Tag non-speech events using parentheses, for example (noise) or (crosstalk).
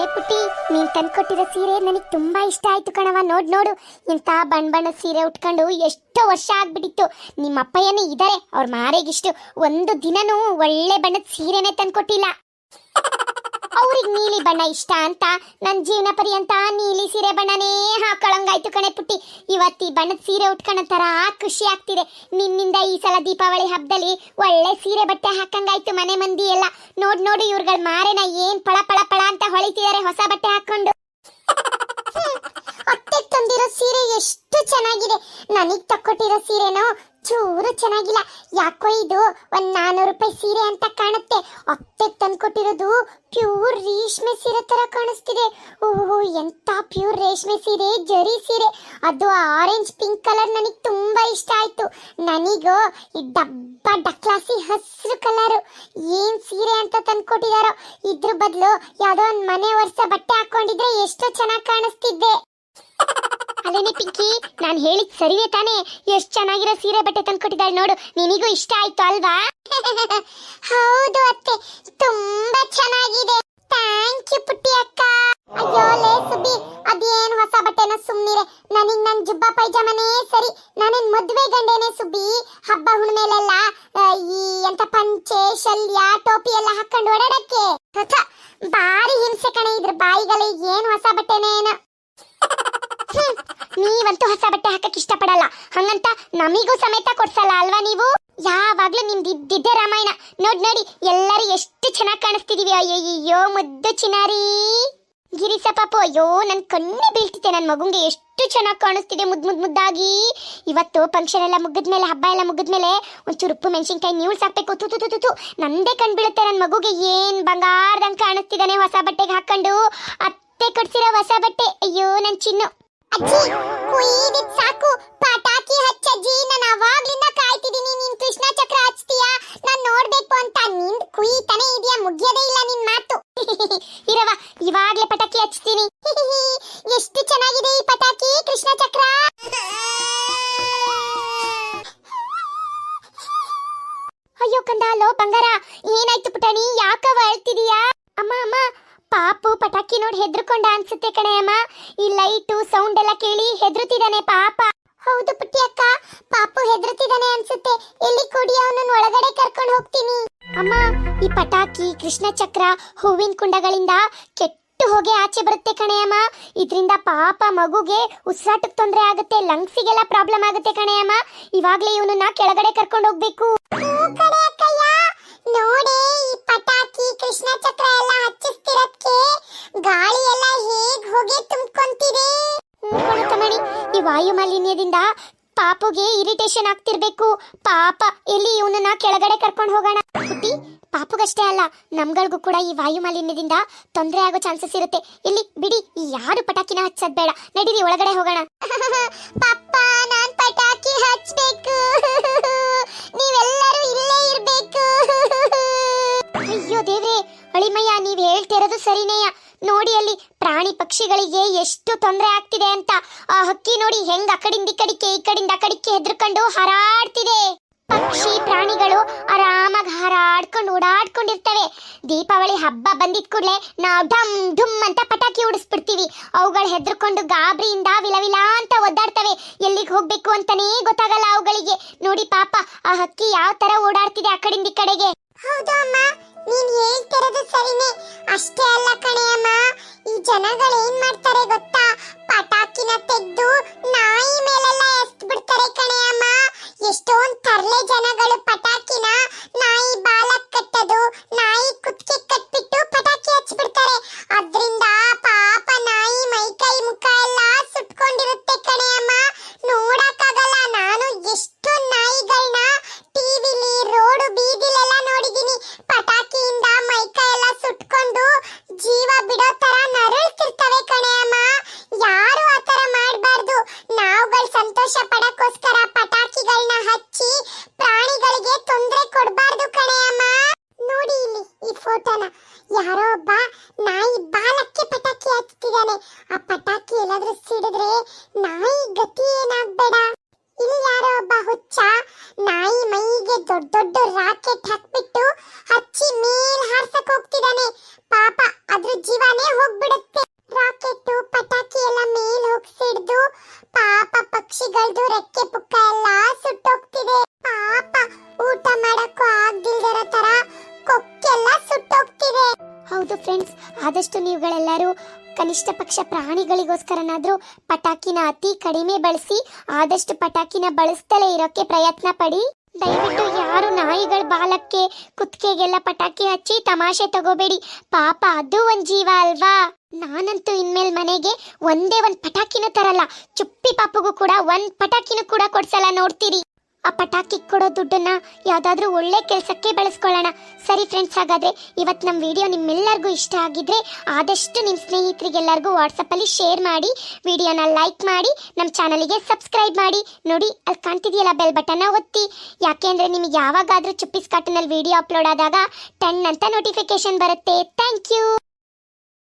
ಲೇ ಪುಟ್ಟಿ, ನೀನ್ ತಂದ್ಕೊಟ್ಟಿರೋ ಸೀರೆ ನನಗೆ ತುಂಬಾ ಇಷ್ಟ ಆಯ್ತು ಕಣವ ನೋಡ್, ನೋಡು. ಇಂಥ ಬಣ್ಣ ಬಣ್ಣದ ಸೀರೆ ಉಟ್ಕೊಂಡು ಎಷ್ಟೋ ವರ್ಷ ಆಗ್ಬಿಟ್ಟಿತ್ತು. ನಿಮ್ಮ ಅಪ್ಪಯ್ಯನೇ ಇದ್ದಾರೆ ಅವ್ರ ಮಾರೆಗಿಷ್ಟು ಒಂದು ದಿನನೂ ಒಳ್ಳೆ ಬಣ್ಣದ ಸೀರೆನೇ ತಂದ್ಕೊಟ್ಟಿಲ್ಲ. ಅವ್ರಿಗೆ ನೀಲಿ ಬಣ್ಣ ಇಷ್ಟ ಅಂತ. ನನ್ನ ಜೀವನ ಪರ್ಯಂತ ನೀಲಿ ಸೀರೆ ಬಣ್ಣನೇ ಹಾಕೊಳಂಗಾಯ್ತು ಕಣೆ ಪುಟ್ಟಿ. ಇವತ್ತು ಈ ಬಣ್ಣದ ಸೀರೆ ಉಟ್ಕೊಂಡ ಥರ ಖುಷಿ ಆಗ್ತಿದೆ. ನಿನ್ನಿಂದ ಈ ಸಲ ದೀಪಾವಳಿ ಹಬ್ಬದಲ್ಲಿ ಒಳ್ಳೆ ಸೀರೆ ಬಟ್ಟೆ ಹಾಕಂಗಾಯ್ತು ಮನೆ ಮಂದಿ ಎಲ್ಲ. ನೋಡ್ ನೋಡಿ ಇವ್ರಗಳ ಮಾರೇನ ಏನ್ ಪಳ ಪಳ ಪಳ ಅಂತ ಹೊಳಿತಿದ್ದಾರೆ ಹೊಸ ಬಟ್ಟೆ ಹಾಕೊಂಡು ಅತ್ತೆ (laughs) ತಂದಿರೋ ಸೀರೆ ಎಷ್ಟು ಚೆನ್ನಾಗಿದೆ. ನನಗ್ ತಕ್ಕೊಟ್ಟಿರೋ ಸೀರೆನೋ ಚೂರು ಚೆನ್ನಾಗಿಲ್ಲ. ಯಾಕೋ ಇದು ಒಂದ್ ನಾನೂರು ರೂಪಾಯಿ ಸೀರೆ ಅಂತ ಕಾಣುತ್ತೆ. ಅತ್ತೆ ತಂದ್ಕೊಟ್ಟಿರೋದು ಪ್ಯೂರ್ ರೇಷ್ಮೆ ಸೀರೆ ತರ ಕಾಣಿಸ್ತಿದೆ. ಓಹೋ ಎಂತ ಪ್ಯೂರ್ ರೇಷ್ಮೆ ಸೀರೆ, ಜರಿ ಸೀರೆ. ಅದು ಆರೆಂಜ್ ಪಿಂಕ್ ಕಲರ್ ನನಗೆ ತುಂಬಾ ಇಷ್ಟ ಆಯ್ತು. ನನಗೂ ಈ ಡಬ್ಬ ಡಕ್ಲಾಸಿ ಹಸಿರು ಕಲರ್ ಏನ್ ಸೀರೆ ಅಂತ ತಂದ್ಕೊಟ್ಟಿದಾರೋ. ಇದ್ರ ಬದಲು ಯಾವ್ದೋ ಒಂದ್ ಮನೆ ವರ್ಷ ಬಟ್ಟೆ ಹಾಕೊಂಡಿದ್ರೆ ಎಷ್ಟು ಚೆನ್ನಾಗಿ ಕಾಣಿಸ್ತಿದ್ದೆ. (laughs) ಅದೇನೆ ಪಿಂಕಿ, ನಾನು ಹೇಳಿದ್ ಸರಿಯೇ ತಾನೆ. ಎಷ್ಟ್ ಚೆನ್ನಾಗಿರೋ ಸೀರೆ ಬಟ್ಟೆ ತಂದ್ಕೊಟ್ಟಿದ್ದಾಳೆ ನೋಡು. ನಿನಿಗೂ ಇಷ್ಟ ಆಯ್ತು ಅಲ್ವಾ? ಹೌದು ಅತ್ತೆ. ತುಂಬಾ ಚೆನ್ನಾಗಿದೆ. ಥ್ಯಾಂಕ್ ಯು ಪುಟ್ಟಿ ಅಕ್ಕ. ಅಯ್ಯೋ, ಲೇ ಸುಬ್ಬಿ, ಅದೇನ್ ಹೊಸ ಬಟ್ಟೆನ ಸುಮ್ನಿರೆ. ನನಗ್ ನನ್ ಜುಬ್ಬ ಪೈಜಾಮನೇ ಸರಿ. ನಾನೇನ್ ಮದ್ವೆ ಗಂಡೇನೆ ಸುಬ್ಬಿ. ಹಬ್ಬ ಹುಣ್ಮೇಲೆಲ್ಲ ಈ ಎಂತ ಪಂಚೆ, ಶಲ್ಯ, ಟೋಪಿ ಎಲ್ಲ ಹಾಕೊಂಡು ಓಡಾಡಕ್ಕೆ. ಬಾರಿ ಹಿಂಸೆ ಕಣೆ ಇದ್ರ ಬಾಯಿಗಳೇ ಏನ್ ಹೊಸ ಬಟ್ಟೆನೇನ. ನೀವಂತೂ ಹೊಸ ಬಟ್ಟೆ ಹಾಕಕ್ ಇಷ್ಟಪಡಲ್ಲ. ಹಂಗಂತ ನಮಿಗೂ ಸಮೇತ ಕೊಡ್ಸಲ್ಲ ಅಲ್ವಾ ನೀವು? ಯಾವಾಗ್ಲೂ ನಿಮ್ದು ಇದ್ದಿದ್ದೆ ರಾಮಾಯಣ. ನೋಡ್ ನೋಡಿ, ಎಲ್ಲರೂ ಎಷ್ಟು ಚೆನ್ನಾಗಿ ಕಾಣಿಸ್ತಿದೀವಿ. ಅಯ್ಯಯ್ಯೋ, ಮುದ್ದು ಚಿನಾರಿ. ಗಿರಿಸ ಪಾಪು, ಅಯ್ಯೋ, ನನ್ ಕಣ್ಣೆ ಬೀಳ್ತಿದ್ದೆ ನನ್ ಮಗುಂಗೆ ಎಷ್ಟು ಚೆನ್ನಾಗಿ ಕಾಣಿಸ್ತಿದೆ ಮುದ್ ಮುದ್ ಮುದ್ದಾಗಿ. ಇವತ್ತು ಫಂಕ್ಷನ್ ಎಲ್ಲ ಮುಗಿದ್ಮೇಲೆ, ಹಬ್ಬ ಎಲ್ಲ ಮುಗಿದ್ಮೇಲೆ ಒಂಚೂರು ಉಪ್ಪು ಮೆಣಸಿನ್ಕಾಯಿ ನೀವು ಸಾಕ್ಬೇಕು ತು ತು ತು ನಂದೇ ಕಣ್ ಬೀಳುತ್ತೆ ನನ್ ಮಗುಗೆ. ಏನ್ ಬಂಗಾರದಂಗ್ ಕಾಣಿಸ್ತಿದ್ದಾನೆ ಹೊಸ ಬಟ್ಟೆಗೆ ಹಾಕೊಂಡು ಅತ್ತೆ ಕೊಡ್ಸಿರೋ ಹೊಸ ಬಟ್ಟೆ. ಅಯ್ಯೋ, ನನ್ ಚಿನ್ನು. ಅಜ್ಜಿ ಕುಯ್ದಿದ್ ಸಾಕು. ಪಟಾಕಿ ಹಚ್ಚಜ್ಜಿ ನಾನು ಅವಾಗ್ಲಿಂದ ಕಾಯ್ತಿದ್ದೀನಿ ನೀನ್ ಕೃಷ್ಣ ಚಕ್ರ ಹಚ್ತೀಯಾ? ನಾನ್ ನೋಡ್ಬೇಕು ಅಂತ. ನಿಂದ್ ಕುಯ್ತಾನೆ ಇದೆಯಾ? ಮುಗಿಯೋದೇ ಇಲ್ಲ ನಿನ್ ಮಾತು. (laughs) ಇರವ ಇವಾಗ್ಲೇ ಪಟಾಕಿ ಹಚ್ತೀನಿ. (laughs) ಎಷ್ಟು ಚೆನ್ನಾಗಿದೆ ಈ ಪಟಾಕಿ, ಕೃಷ್ಣ ಚಕ್ರ? ಅಯ್ಯೋ ಕಂದ ಲೋ ಬಂಗಾರ. ಏನಾಯ್ತು ಪುಟಾಣಿ? ಯಾಕವ ಅಳ್ತಿದೀಯಾ? ಅಮ್ಮ ಅಮ್ಮ. ಪಾಪು ಪಟಾಕಿ ನೋಡಿ ಹೆದ್ರುಕೊಂಡ ಅನ್ಸುತ್ತೆ ಕಣೆ ಅಮ್ಮ ಈ ಲೈಟು ಸೌಂಡ್ ಎಲ್ಲ ಕೇಳಿ ಹೆದರುತ್ತಿದ್ದಾನೆ ಪಾಪ. ಹೌದು ಪುಟ್ಟಿ ಅಕ್ಕ, ಪಾಪು ಹೆದರುತ್ತಿದ್ದಾನೆ ಅನ್ಸುತ್ತೆ. ಎಲ್ಲಿ ಕೊಡಿ ಅವನನ್ನ, ಒಳಗಡೆ ಕರ್ಕೊಂಡು ಹೋಗ್ತೀನಿ. ಅಮ್ಮ, ಈ ಪಟಾಕಿ, ಕೃಷ್ಣ ಚಕ್ರ, ಹೂವಿನ ಕುಂಡಗಳಿಂದ ಕೆಟ್ಟು ಹೋಗಿ ಆಚೆ ಬರುತ್ತೆ ಕಣೆಯಮ್ಮ. ಇದರಿಂದ ಪಾಪ ಮಗುಗೆ ಉಸಿರಾಟಕ್ಕೆ ತೊಂದರೆ ಆಗುತ್ತೆ, ಲಂಗ್ಸಿಗೆಲ್ಲ ಪ್ರಾಬ್ಲಮ್ ಆಗುತ್ತೆ ಕಣೆಯಮ್ಮ. ಇವಾಗ್ಲೇ ಇವನನ್ನ ಕೆಳಗಡೆ ಕರ್ಕೊಂಡು ಹೋಗ್ಬೇಕು. ನೋಡಿ ಕೃಷ್ಣ ಚಕ್ರ ಎಲ್ಲ ಹಚ್ಚಿಸ್ತಿರಕ್ಕೆ ಗಾಳಿ ಎಲ್ಲ ಹೇಗ್ ಹೋಗಿ ತುಂಬ್ಕೊಂತಿದೆ? ಕಣಕಮಣಿ ಈ ವಾಯು ಮಾಲಿನ್ಯದಿಂದ ಪಾಪುಗೆ ಇರಿಟೇಷನ್ ಆಗ್ತಿರ್ಬೇಕು. ಪಾಪ, ಎಲ್ಲಿ ಇವನನ್ನ ಕೆಳಗಡೆ ಕರ್ಕೊಂಡು ಹೋಗೋಣ? ಪುಟ್ಟಿ ಪಾಪುಗಷ್ಟೇ ಅಲ್ಲ, ನಮ್ಗಳಿಗೂ ಕೂಡ ಈ ವಾಯು ಮಾಲಿನ್ಯದಿಂದ ತೊಂದರೆ ಆಗೋ ಚಾನ್ಸಸ್ ಇರುತ್ತೆ. ಇಲ್ಲಿ ಬಿಡಿ ಯಾರು ಪಟಾಕಿನ ಹಚ್ಚದ್ ಬೇಡ. ನಡೀರಿ, ಒಳಗಡೆ ಹೋಗೋಣ. (laughs) ಪಪ್ಪ ನಾನ್ ಪಟಾಕಿ ಹಚ್ಬೇಕು. ಸರಿನೇಯ. ನೋಡಿ ಅಲ್ಲಿ ಪ್ರಾಣಿ ಪಕ್ಷಿಗಳಿಗೆ ಎಷ್ಟು ತೊಂದರೆ ಆಗ್ತಿದೆ ಅಂತ. ಆ ಹಕ್ಕಿ ನೋಡಿ ಹೆಂಗ್ ಆ ಕಡಿಂದ ಈ ಕಡಿಂದ ಕಡಿಕೆ ಹೆದರ್ಕೊಂಡು ಹಾರಾಡ್ತಿದೆ. ಪಕ್ಷಿ ಪ್ರಾಣಿಗಳು ಆರಾಮಾಗಿ ಹಾರಾಡ್ಕೊಂಡು ಓಡಾಡ್ಕೊಂಡಿರ್ತವೆ. ದೀಪಾವಳಿ ಹಬ್ಬ ಬಂದಿದ್ ಕೂಡಲೇ ನಾವು ಢಮ್ ಢುಮ್ ಅಂತ ಪಟಾಕಿ ಉಡಿಸ್ಬಿಡ್ತೀವಿ. ಅವುಗಳು ಹೆದರ್ಕೊಂಡು ಗಾಬರಿಯಿಂದ ವಿಲವಿಲ ಅಂತ ಒದ್ದಾಡ್ತವೆ. ಎಲ್ಲಿಗೆ ಹೋಗ್ಬೇಕು ಅಂತಾನೇ ಗೊತ್ತಾಗಲ್ಲ ಅವುಗಳಿಗೆ. ನೋಡಿ ಪಾಪ, ಆ ಹಕ್ಕಿ ಯಾವ ತರ ಓಡಾಡ್ತಿದೆ ಆ ಕಡಿಂದ ಈ ಕಡೆಗೆ ಹೌದಾ ನೀನ್ ಹೇಳ್ತಿರೋದು ಸರಿನೇ. ಅಷ್ಟೇ ಅಲ್ಲ ಕಣೆ ಈ ಜನಗಳು ಏನ್ ಮಾಡ್ತಾರೆ ಗೊತ್ತಾ? ಪಟಾಕಿನ ತೆಗೆದು ನಾಯಿ ಮೇಲೆಲ್ಲ ಎಸ್ತ್ ಬಿಡ್ತಾರೆ ಕಣೆ ಅಮ್ಮ ಎಷ್ಟೊಂದ್ ತರ್ಲೆ ಜನಗಳು ಪಟಾಕಿನ ನೋಡ್ತಾನ ಯಾರೋ ಒಬ್ಬ ನಾಯಿ ಬಾಲಕ್ಕೆ ಪಟಾಕಿ ಹಚ್ತಿದಾನೆ ಆ ಪಟಾಕಿ ಎಲ್ಲಾದ್ರೂ ಸಿಡಿದ್ರೆ ನಾಯಿ ಗತಿ ಏನಾಗ್ಬೇಡ. ಇಲ್ಲಿ ಯಾರೋ ಒಬ್ಬ ಹುಚ್ಚ ನಾಯಿ ಮೈಗೆ ದೊಡ್ಡ ದೊಡ್ಡ ರಾಕೆಟ್ ಹಾಕ್ಬಿಟ್ಟು ಹಚ್ಚಿ ಮೇಲ್ ಹಾರ್ಸಕ್ ಹೋಗ್ತಿದಾನೆ ಪಾಪ ಅದ್ರ ಜೀವನೇ ಹೋಗ್ಬಿಡುತ್ತೆ. ರಾಕೆಟ್, ಪಟಾಕಿ ಎಲ್ಲ ಮೇಲ್ ಹೋಗಿಸಿಡುದು ಪಾಪ ಪಕ್ಷಿಗಳದ್ದು ರೆಕ್ಕೆ ಪುಕ್ಕ ಎಲ್ಲ ಸುಟ್ಟೋಗ್ತದೆ ಆದಷ್ಟು ನೀವುಗಳೆಲ್ಲರೂ ಕನಿಷ್ಠ ಪಕ್ಷ ಪ್ರಾಣಿಗಳಿಗೋಸ್ಕರನಾದರೂ ಪಟಾಕಿನ ಅತಿ ಕಡಿಮೆ ಬಳಸಿ, ಆದಷ್ಟು ಪಟಾಕಿನ ಬಳಸ್ತಲೇ ಇರೋಕ್ಕೆ ಪ್ರಯತ್ನ ಪಡಿ. ದಯವಿಟ್ಟು ಯಾರು ನಾಯಿಗಳ ಬಾಲಕ್ಕೆ, ಕುತ್ತಿಗೆಗೆಲ್ಲ ಪಟಾಕಿ ಹಚ್ಚಿ ತಮಾಷೆ ತಗೋಬೇಡಿ. ಪಾಪ ಅದು ಒಂದ್ ಜೀವ ಅಲ್ವಾ? ನಾನಂತೂ ಇನ್ಮೇಲೆ ಮನೆಗೆ ಒಂದೇ ಒಂದು ಪಟಾಕಿನೂ ತರಲ್ಲ. ಚುಪ್ಪಿ ಪಾಪಗೂ ಕೂಡ ಒಂದ್ ಪಟಾಕಿನೂ ಕೂಡ ಕೊಡ್ಸಲ್ಲ ನೋಡ್ತೀರಿ. ಆ ಪಟಾಕಿ ಕೊಡೋ ದುಡ್ಡನ್ನ ಯಾವ್ದಾದ್ರೂ ಒಳ್ಳೆ ಕೆಲಸಕ್ಕೆ ಬಳಸ್ಕೊಳ್ಳೋಣ. ಸರಿ ಫ್ರೆಂಡ್ಸ್ ಹಾಗಾದ್ರೆ ಇವತ್ತು ನಮ್ಮ ವಿಡಿಯೋ ನಿಮ್ಮೆಲ್ಲರಿಗೂ ಇಷ್ಟ ಆಗಿದ್ರೆ ಆದಷ್ಟು ನಿಮ್ಮ ಸ್ನೇಹಿತರಿಗೆಲ್ಲರಿಗೂ ವಾಟ್ಸಪ್ಪಲ್ಲಿ ಶೇರ್ ಮಾಡಿ ವಿಡಿಯೋನ ಲೈಕ್ ಮಾಡಿ ನಮ್ಮ ಚಾನಲಿಗೆ ಸಬ್ಸ್ಕ್ರೈಬ್ ಮಾಡಿ. ನೋಡಿ, ಅಲ್ಲಿ ಕಾಣ್ತಿದೆಯಲ್ಲ ಬೆಲ್ ಬಟನ್ನ ಒತ್ತಿ. ಅಂದರೆ ನಿಮಗೆ ಯಾವಾಗಾದರೂ ಚುಪ್ಪಿಸ್ ಕಾಟನಲ್ಲಿ ವಿಡಿಯೋ ಅಪ್ಲೋಡ್ ಆದಾಗ ಟೆನ್ ಅಂತ ನೋಟಿಫಿಕೇಶನ್ ಬರುತ್ತೆ. Thank you